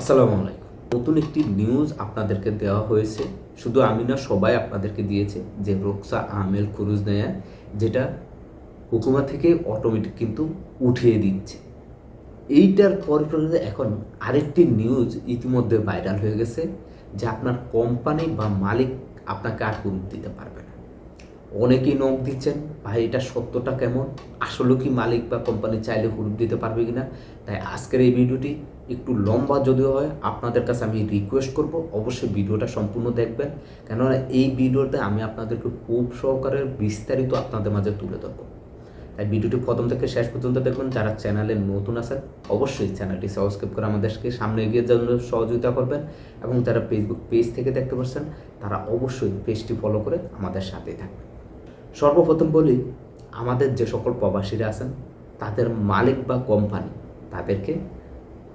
আসসালামু আলাইকুম। নতুন একটি নিউজ আপনাদেরকে দেওয়া হয়েছে। শুধু আমি না, সবাই আপনাদেরকে দিয়েছে যে রোকসা আমেল খুরুজ নেয়া, যেটা হুকুমা থেকে অটোমেটিক কিন্তু উঠিয়ে দিচ্ছে। এইটার পরিপ্রেক্ষিতে এখন আরেকটি নিউজ ইতিমধ্যে ভাইরাল হয়ে গেছে, যে আপনার কোম্পানি বা মালিক আপনাকে আর হুরুপ দিতে পারবে না। অনেকেই নখ দিচ্ছেন, ভাই, এটা সত্যটা কেমন? আসলে কি মালিক বা কোম্পানি চাইলে হুরুপ দিতে পারবে কিনা? তাই আজকের এই ভিডিওটি একটু লম্বা যদিও হয়, আপনাদের কাছে আমি রিকোয়েস্ট করব, অবশ্যই ভিডিওটা সম্পূর্ণ দেখবেন। কেননা এই ভিডিওতে আমি আপনাদেরকে খুব সহকারে বিস্তারিত আপনাদের মাঝে তুলে ধরবো। তাই ভিডিওটি প্রথম থেকে শেষ পর্যন্ত দেখবেন যারা চ্যানেলে নতুন আছেন, অবশ্যই চ্যানেলটি সাবস্ক্রাইব করে আমাদেরকে সামনে এগিয়ে জন্য সহযোগিতা করবেন এবং যারা ফেসবুক পেজ থেকে দেখতে পাচ্ছেন, তারা অবশ্যই পেজটি ফলো করে আমাদের সাথেই থাকবেন। সর্বপ্রথম বলি, আমাদের যে সকল প্রবাসীরা আছেন, তাদের মালিক বা কোম্পানি তাদেরকে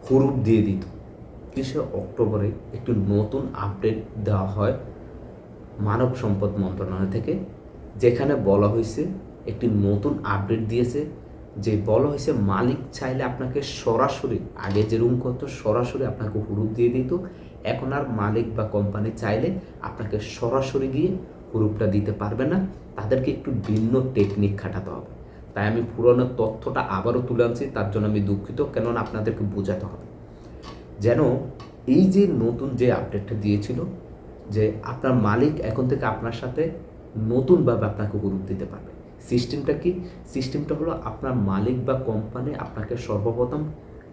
হুরুপ দিয়ে দিত। তিরিশে অক্টোবরে একটি নতুন আপডেট দেওয়া হয় মানব সম্পদ মন্ত্রণালয় থেকে, যেখানে বলা হয়েছে একটি নতুন আপডেট দিয়েছে, যে বলা হয়েছে মালিক চাইলে আপনাকে সরাসরি, আগে যেরকম করতো, সরাসরি আপনাকে হুরুপ দিয়ে দিত। এখন আর মালিক বা কোম্পানি চাইলে আপনাকে সরাসরি গিয়ে হুরুপটা দিতে পারবে না। তাদেরকে একটু ভিন্ন টেকনিক খাটাতে হবে। তাই আমি পুরনো তথ্যটা আবারও তুলে আনছি, তার জন্য আমি দুঃখিত, কেননা আপনাদেরকে বোঝাতে হবে। যেন এই যে নতুন যে আপডেটটা দিয়েছিল, যে আপনার মালিক এখন থেকে আপনার সাথে নতুনভাবে আপনাকে গ্রুপ দিতে পারবে। সিস্টেমটা কি? সিস্টেমটা হলো আপনার মালিক বা কোম্পানি আপনাকে সর্বপ্রথম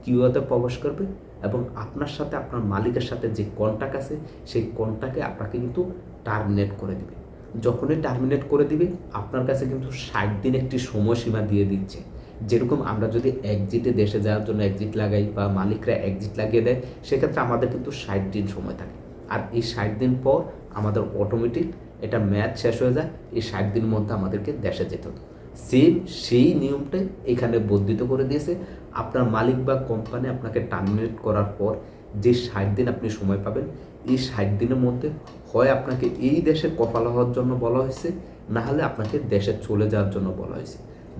কিউতে প্রবেশ করবে এবং আপনার সাথে আপনার মালিকের সাথে যে কন্ট্যাক্ট আছে, সেই কন্ট্যাক্টে আপনাকে কিন্তু টার্মিনেট করে দিবে। যখনই টার্মিনেট করে দিবে, আপনার কাছে কিন্তু ষাট দিন একটি সময়সীমা দিয়ে দিচ্ছে। যেরকম আমরা যদি একজিটে দেশে যাওয়ার জন্য একজিট লাগাই বা মালিকরা একজিট লাগিয়ে দেয়, সেক্ষেত্রে আমাদের কিন্তু ষাট দিন সময় থাকে। আর এই ষাট দিন পর আমাদের অটোমেটিক এটা ম্যাচ শেষ হয়ে যায়, এই ষাট দিনের মধ্যে আমাদেরকে দেশে যেতে হতো সেম সেই নিয়মটাই এখানে বর্ধিত করে দিয়েছে। আপনার মালিক বা কোম্পানি আপনাকে টার্মিনেট করার পর যে ষাট দিন আপনি সময় পাবেন এই ষাট দিনের মধ্যে হয় আপনাকে এই দেশে কপাল হওয়ার জন্য বলা হয়েছে, না হলে আপনাকে দেশে চলে যাওয়ার জন্য বলা হয়েছে।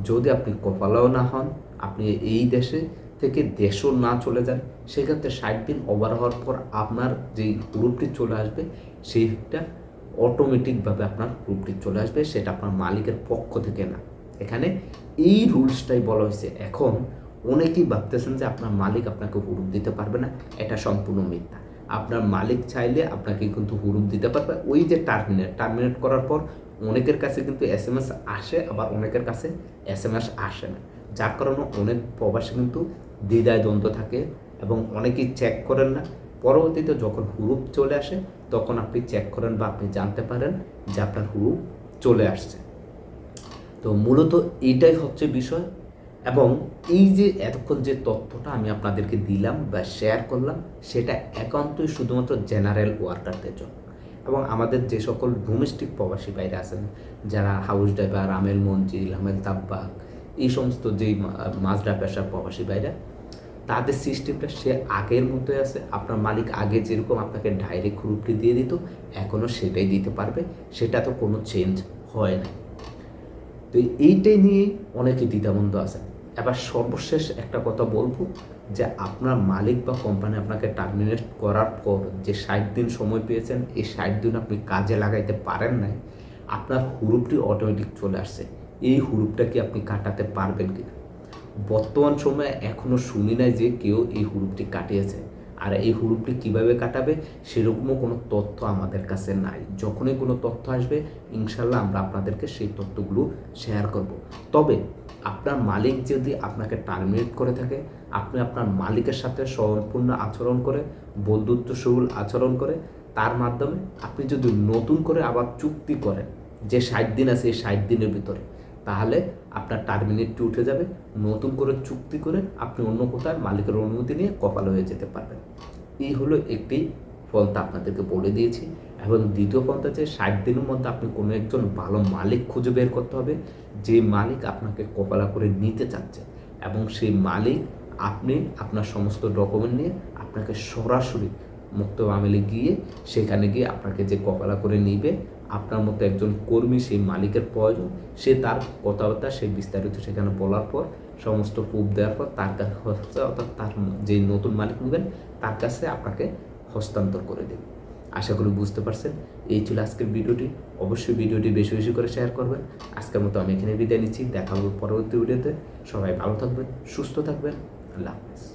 যদি আপনি কপালাও না হন, আপনি এই দেশে থেকে দেশও না চলে যান, সেক্ষেত্রে ষাট দিন ওভার হওয়ার পর আপনার যেই গ্রুপটি চলে আসবে, সেইটা অটোমেটিকভাবে আপনার গ্রুপটি চলে আসবে, সেটা আপনার মালিকের পক্ষ থেকে না। এখানে এই রুলসটাই বলা হয়েছে। এখন অনেকেই ভাবতেছেন যে আপনার মালিক আপনাকে হুরুপ দিতে পারবে না, এটা সম্পূর্ণ মিথ্যা। আপনার মালিক চাইলে আপনাকে কিন্তু হুরুপ দিতে পারবে। ওই যে টার্মিনেট টার্মিনেট করার পর অনেকের কাছে কিন্তু এস এম এস আসে, আবার অনেকের কাছে এস এম এস আসে না। যার কারণে অনেক প্রবাসী কিন্তু দ্বিধায় দ্বন্দ্ব থাকে এবং অনেকেই চেক করেন না। পরবর্তীতে যখন হুরুপ চলে আসে, তখন আপনি চেক করেন বা আপনি জানতে পারেন যে আপনার হুরুপ চলে আসছে। তো মূলত এটাই হচ্ছে বিষয়। এবং এই যে এতক্ষণ যে তথ্যটা আমি আপনাদেরকে দিলাম বা শেয়ার করলাম, সেটা একান্তই শুধুমাত্র জেনারেল ওয়ার্কারদের জন্য। এবং আমাদের যে সকল ডোমেস্টিক প্রবাসী বাইরে আছেন, যারা হাউস ড্রাইভার আমেল মঞ্জিল আমেল তাব্বাক এই সমস্ত যেই মাজরা পেশার প্রবাসী বাইরা তাদের সিস্টেমটা সে আগের মতোই আছে। আপনার মালিক আগে যেরকম আপনাকে ডাইরেক্ট রুপটি দিয়ে দিত, এখনও সেটাই দিতে পারবে। সেটা তো কোনো চেঞ্জ হয় না তো এইটাই নিয়ে অনেকে দ্বিধাবন্ধ আছে এবার সর্বশেষ একটা কথা বলব যে আপনার মালিক বা কোম্পানি আপনাকে টার্মিনেট করার পর যে ষাট দিন সময় পেয়েছেন, এই ষাট দিন আপনি কাজে লাগাইতে পারেন নাই, আপনার হুরুপটি অটোমেটিক চলে আসছে। এই হুরুপটা কি আপনি কাটাতে পারবেন কিনা? বর্তমান সময়ে এখনও শুনি নাই যে কেউ এই হুরুপটি কাটিয়েছে। আর এই হুরুপটি কীভাবে কাটাবে সেরকমও কোনো তথ্য আমাদের কাছে নাই। যখনই কোনো তথ্য আসবে ইনশাল্লাহ আমরা আপনাদেরকে সেই তথ্যগুলো শেয়ার করব। তবে আপনার মালিক যদি আপনাকে টার্মিনেট করে থাকে, আপনি আপনার মালিকের সাথে সম্পূর্ণ আচরণ করে বন্ধুত্ব সহুল আচরণ করে, তার মাধ্যমে আপনি যদি নতুন করে আবার চুক্তি করেন, যে ষাট দিন আছে, এই ষাট দিনের ভিতরে, তাহলে আপনার টার্মিনেটটি উঠে যাবে, নতুন করে চুক্তি করে আপনি অন্য কোথায় মালিকের অনুমতি নিয়ে কপাল হয়ে যেতে পারবেন। এই হলো একটি পন্থা আপনাদেরকে বলে দিয়েছি। এবং দ্বিতীয় পন্থা যে ষাট দিনের মধ্যে আপনি কোনো একজন ভালো মালিক খুঁজে বের করতে হবে, যে মালিক আপনাকে কপালা করে নিতে চাচ্ছে। এবং সেই মালিক আপনি আপনার সমস্ত ডকুমেন্ট নিয়ে আপনাকে সরাসরি মুক্ত আমেলে গিয়ে সেখানে গিয়ে আপনাকে যে কপালা করে নিবে, আপনার মতো একজন কর্মী সেই মালিকের প্রয়োজন, সে তার কথাবার্তা, সে বিস্তারিত সেখানে বলার পর, সমস্ত প্রুফ দেওয়ার পর তার কাছে অর্থাৎ তার যে নতুন মালিক নেবেন তার কাছে আপনাকে হস্তান্তর করে দেবে। আশা করি বুঝতে পারছেন। এই ছিল আজকের ভিডিওটি। অবশ্যই ভিডিওটি বেশি বেশি করে শেয়ার করবেন। আজকের মতো আমি এখানে বিদায় নিচ্ছি। দেখা হবে পরবর্তী ভিডিওতে। সবাই ভালো থাকবেন, সুস্থ থাকবেন। আল্লাহ হাফেজ।